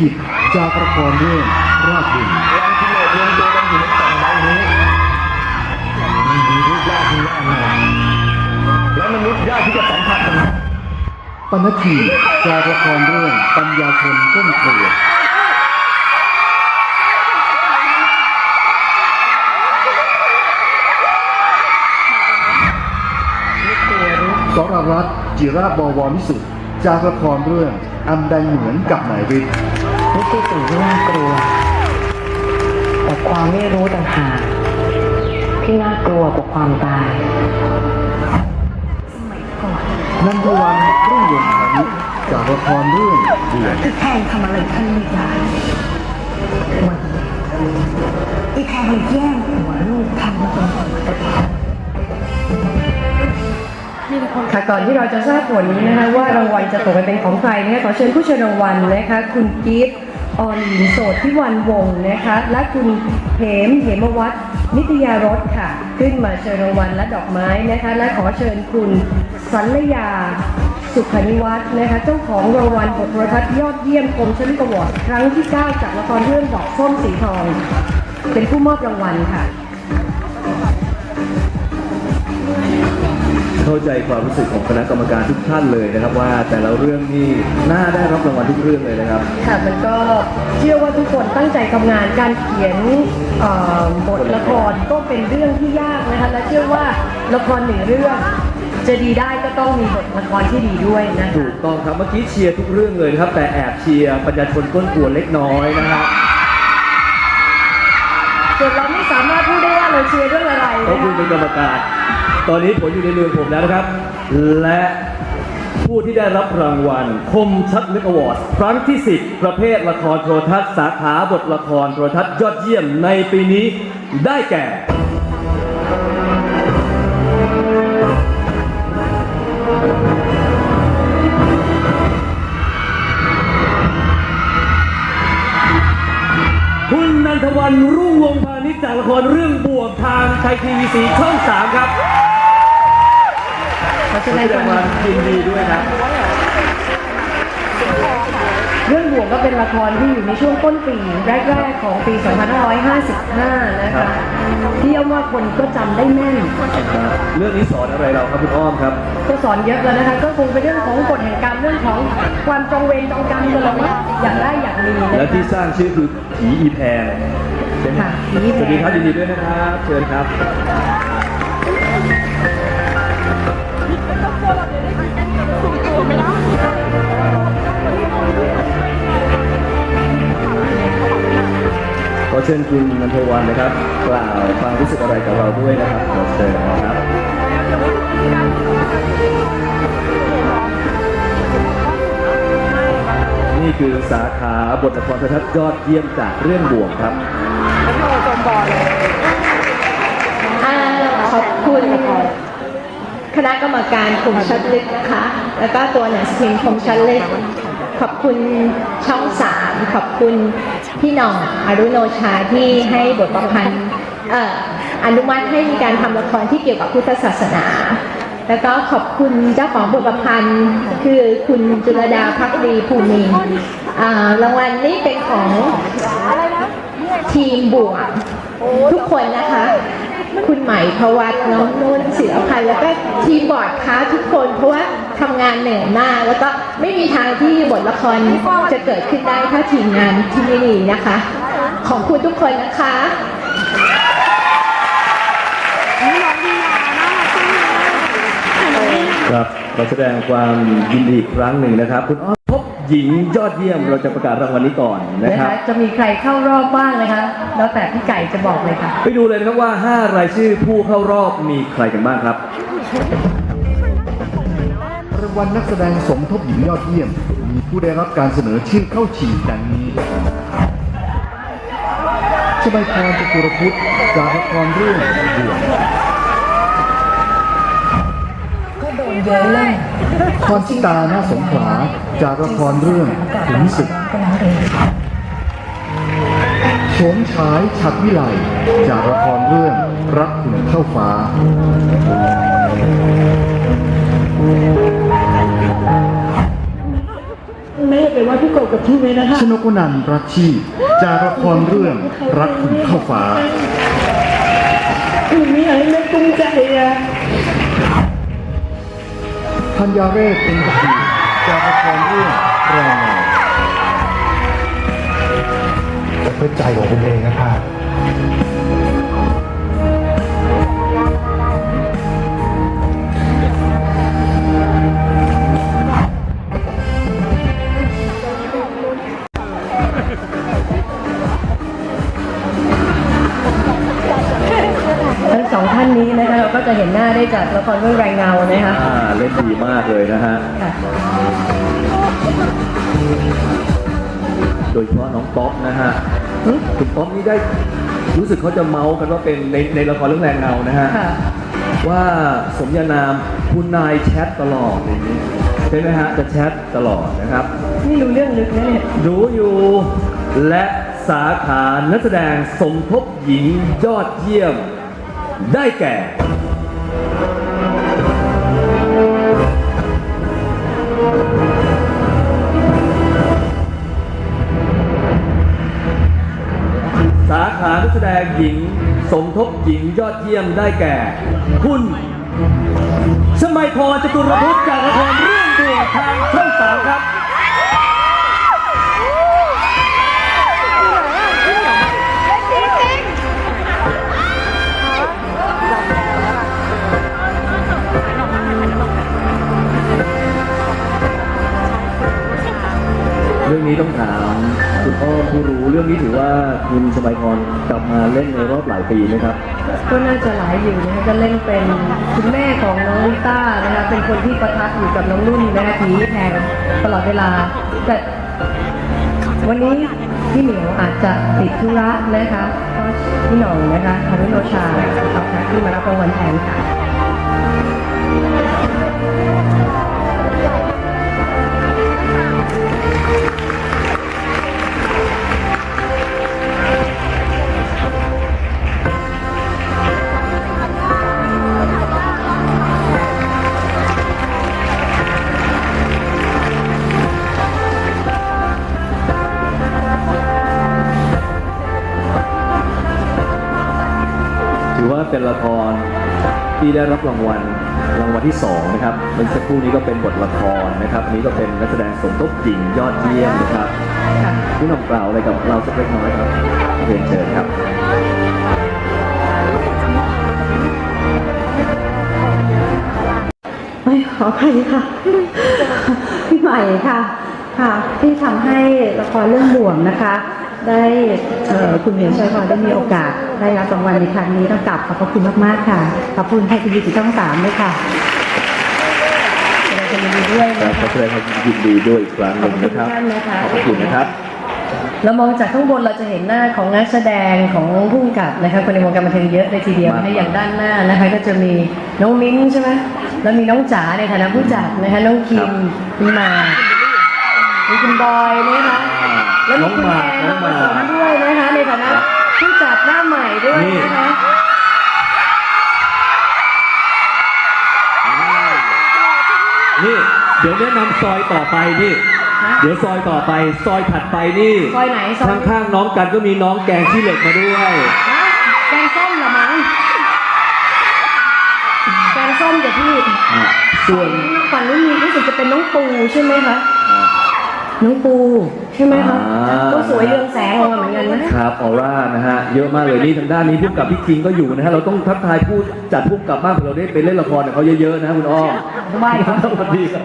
เอกลิขิตจากละครเรื่องรากดินแรงที่โลดรวมตัวกันอยู่ในกล่องใบนี้มันมีรูปร่างที่แน่นอนและมนุษย์ยากที่จะสัมผัสกันปนทีจากละครเรื่องปัญญาชนต้นครัวสรรัตน์จิราบวรวิสุทธิ์จากละครเรื่องอำแดเหมือนกับนายฤทธิ์ ไม่ใช่สิ่งที่น่ากลัว แต่ความไม่รู้ต่างหากที่น่ากลัวกว่าความตายนันทวันรุ่งเรืองพาณิชย์จากละครเรื่องเดือนแทงทำอะไรท่านไม่ได้วันนี้อีแทงเลยแย่งหัวลูกแทงมาเป็นของตัวเอง ค่ะก่อนที่เราจะทราบผลนะคะว่ารางวัลจะตกไปเป็นของใครนะคะขอเชิญผู้เชิญรางวัลนะคะ คุณกิฟต์ออนหญิงโสดที่วันวงศ์นะคะ และคุณเหมเหมวัฒน์นิตยารสค่ะ ขึ้นมาเชิญรางวัลและดอกไม้นะคะ และขอเชิญคุณสัลยาสุขนิวัฒน์นะคะเจ้าของรางวัลบทโทรทัศน์ยอดเยี่ยมคมชลิกวอร์ดครั้งที่ 9 จากละครเรื่องดอกส้มสีทอง เป็นผู้มอบรางวัลค่ะ ใจความรู้สึกของคณะกรรมการทุกท่านเลยนะครับ ว่าแต่ละเรื่องนี่น่าได้รับรางวัลทุกเรื่องเลยนะครับ ค่ะมันก็เชื่อว่าทุกคนตั้งใจทำงานการเขียนเอ่อบทละครก็เป็นเรื่องที่ยากนะคะและเชื่อว่าละครหนึ่งเรื่อง จะดีได้ก็ต้องมีบทละครที่ดีด้วยนะถูคะกต้องครับเมื่อกี้เชียร์ทุกเรื่องเลยนะครับ แต่แอบเชียร์ปัญญาชนก้นกวนเล็กน้อยนะฮะส่วนเราไม่สามารถพูดได้ว่า เราเชียร์เรื่องอะไรเพราะคุณเป็นกรรมการ ตอนนี้ผลอยู่ในมือผมแล้วนะครับ และผู้ที่ได้รับรางวัล คมชัดลึกอวอร์ดครั้งที่ 10 ประเภทละครโทรทัศน์สาขาบทละครโทรทัศน์ยอดเยี่ยมในปีนี้ได้แก่คุณนันทวันรุ่งวงศ์พาณิชย์ จากละครเรื่องบวกทางไทยทีวีสีช่อง3ครับขอแสแสดดงงควาความมยินดีด้วยครับ เรื่องบวกก็เป็นละครที่อยู่ในช่วงต้นปีแรกๆของปี 2555 นะคะที่เอาว่าคนก็จำได้แม่น เรื่องนี้สอนอะไรเราครับคุณอ้อมครับ ก็สอนเยอะแล้วนะคะ ก็คงเป็นเรื่องของกฎแห่งกรรมเรื่องของความจองเวรจองกรรมกันแล้วว่าอยากได้อยากมีนะและที่คะสร้างชื่อคือผีอีแพร ใช่ไหมค่ะผีอีแพรสวัสดีครับยินดีด้วยนะครับเชิญครับขอเชิญคุณนันทวันนะครับ กล่าวความรู้สึกอะไรกับเราด้วยนะครับขอเชิญนะครับนี่คือสาขาบทละครโทรทัศน์ยอดเยี่ยมจากเรื่องบ่วงครับ อ่าขอบคุณคณะกรรมการกลุ่มชัดลึกนะคะ แล้วก็ตัวหนังสือพิมพ์คมชัดลึก ขอบคุณช่องสามขอบคุณพี่หน่องอรุโนชาที่ให้บทประพันธ์อนุมัติให้มีการทำละครที่เกี่ยวกับพุทธศาสนา แล้วก็ขอบคุณเจ้าของบทประพันธ์คือคุณจุลดาพักดีภูมินทร์อ่ารางวัลนี้เป็นของ ทีมบวกทุกคนนะคะ คุณใหม่พวัตน้องนุ่นศิลพันธ์แล้วก็ทีมบอร์ดค้าทุกคนเพราะว่าทำงานเหนื่อยมาก แล้วก็ไม่มีทางที่บทละครจะเกิดขึ้นได้ถ้าทีมงานที่ไม่ดีนะคะ ขอบคุณทุกคนนะคะครับเราแสดงความยินดีอีกครั้งหนึ่งนะครับคุณอ้อ หญิงยอดเยี่ยมเราจะประกาศรางวัลนี้ก่อนนะนะครัคะบ จะมีใครเข้ารอบบ้างนะคะ แล้วแต่พี่ไก่จะบอกเลยค่ะ ไปดูเลยนะครับว่า 5 รายชื่อผู้เข้ารอบมีใครกันบ้างครับ รางวัลนักแสดงสมทบหญิงยอดเยี่ยม มีผู้ได้รับการเสนอชื่อเข้าชิงดังนี้ชบายพรจตุรพุทธจากละครเรื่องบ่วง ก็โดนเยอะเลยพ รชิตาหน้าสงขลาจากละครเรื่องขุนศึกก็น้องเองโฉมฉายฉัดวิไลจากละครเรื่องรักขุนเข้าฟ้านแม่อย่าไปว่าพี่กบกับพี่เมย์นะคะชนกนันท์รักชีพจากละครเรื่องรักคุณเข้าฟ้าหนูไม่อยากให้แม่กุ้มใจอะ ธัญญาเรศเป็นดีจากละครเรื่องแรงงาแต่เพื่อใจของคุณเองนะครับ ทั้งสองท่านนี้นะคะเราก็จะเห็นหน้าได้จากละครเรื่องแรงเงานะคะอ่าเล่นดีมากเลยนะฮะ ค่ะโดยเฉพาะน้องป๊อปนะฮะหึคุณป๊อปนี่ได้รู้สึกเขาจะเมาส์กันว่าเป็นในในละครเรื่องแรงเงานะฮะ ค่ะ ว่าสมญานามคุณนายแชทตลอดอย่างนี้ใช่ไหมฮะ จะแชทตลอดนะครับ นี่รู้เรื่องลึกนะเนี่ยรู้อยู่และสาขานักแสดงสมทบหญิงยอดเยี่ยม ได้แก่ สาขานักแสดงหญิง สมทบหญิงยอดเยี่ยมได้แก่ คุณ สมัยพรจตุรพุทธจากละครเรื่องด่วทางช่องสามครับ กลับมาเล่นในรอบหลายปีไหมครับ ก็น่าจะหลายอยู่นะคะก็เล่นเป็นคุณแม่ของน้องลิต้านะคะเป็นคนที่ประทับอยู่กับน้องนุ่นนะคะผีแทงตลอดเวลา แต่วันนี้พี่เหมียวอาจจะติดธุระนะคะก็พี่หน่องนะคะทารุโนชาเอาค่ะที่มารับรางวัลแทนค่ะ เป็นละครที่ได้รับรางวัลรางวัลที่สองนะครับเมื่อสักครู่นี้ก็เป็นบทละครนะครับอันนี้ก็เป็นนักแสดงสมทบหญิงยอดเยี่ยมนะครับค่ะพี่หน้องกล่าวอะไรกับเราสักเล็กน้อยครับเรียนเชิญครับไม่ขออภัยค่ะพี่ใหม่ค่ะค่ะที่ทำให้ละครเรื่องบ่วงนะคะ ได้เอ่อคุณเหมียวชัยพรได้มีโอกาส ได้รับรางวัลในครั้งนี้ต้องกลับขอบพระคุณมาก ๆ ค่ะ ขอบคุณไทยทีวีสีช่องสามด้วยค่ะเราจะยินดีด้วยครันะบขอคะแสดงความยินดีด้วยอีกครั้งหนึ่งนะครับขอบคุณทุกท่านนะคะขอบคุณนะครับเรามองจากข้างบนเราจะเห็นหน้าของนักแสดงของผู้กำกับนะคะคนในวงการบันเทิงเยอะเลยทีเดียวมากนะคะอย่างด้านหน้านะคะ ก็จะมีน้องมิ้นท์ใช่ไหมแล้วมีน้องจ๋าในฐานะผู้จัดนะคะน้องคิมมีหมากมีคุณบอยนะคะ แล้วมีคุณแอนน้องหมากมาผสมด้วยนะคะ ในฐานะผู้จัดหน้าใหม่ด้วยนะคะนี่ เดี๋ยวแนะนำซอยต่อไปนี่ เดี๋ยวซอยต่อไป ซอยถัดไปนี่ ซอยไหนซอยข้างๆน้องกันก็มีน้องแกงขี้เหล็กมาด้วยฮะแกงส้มเหรอมั้งแกงส้มเดี๋ยวพี่อะส่วนฝั่งนู้นมีรู้สึกจะเป็นน้องปูใช่ไหมคะ น้องปูใช่ไหมคะอ่า ก็สวยเรืองแสงออกมาเหมือนกันนะ ครับออร่านะฮะเยอะมากเลยนี่ทางด้านนี้ผู้กำกับพี่คิงก็อยู่นะฮะเราต้องทักทายผู้จัดผู้กำกับบ้างเผื่อเราได้ไปเล่นละครกับเขาเยอะๆนะคุณอ้อมไหว้ครับ สวัสดีครับ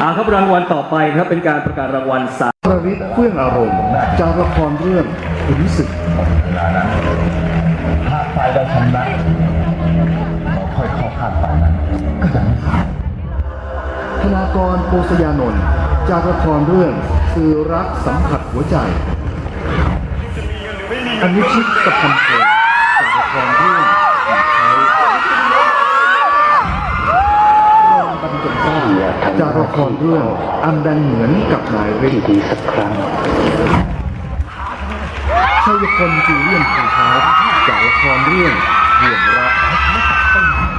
อ่าครับรางวัลต่อไปครับเป็นการประกาศรางวัลสาประวิทย์เครื่องอารมณ์จากละครเรื่องขุนศึกถ้าฝ่ายใดชนะเราค่อยเข้าข้างฝ่ายนั้นก็จะไม่ขาดธนากรโปสยานนท์ จากละครเรื่องสื่อรักสัมผัสหัวใจ อันุชิตตะพันเพลจากละครเรื่องบรรจงเกล้าจากละครเรื่องอันดังเหมือนกับนายเรนดีสักครั้งชัยพลจูเลียนภูพาร์ทจากละครเรื่องห่วงรัก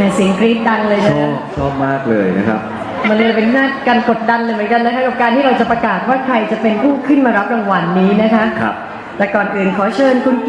เป็นเสียงกรี๊ดดังเลยชนะอบชอบมากเลยนะครับ มันเลยเป็นหน้าการกดดันเลยเหมือนกันนะคะกับการที่เราจะประกาศว่าใครจะเป็นผู้ขึ้นมารับรางวัลนี้นะคะ ครับ แต่ก่อนอื่นขอเชิญคุณกิ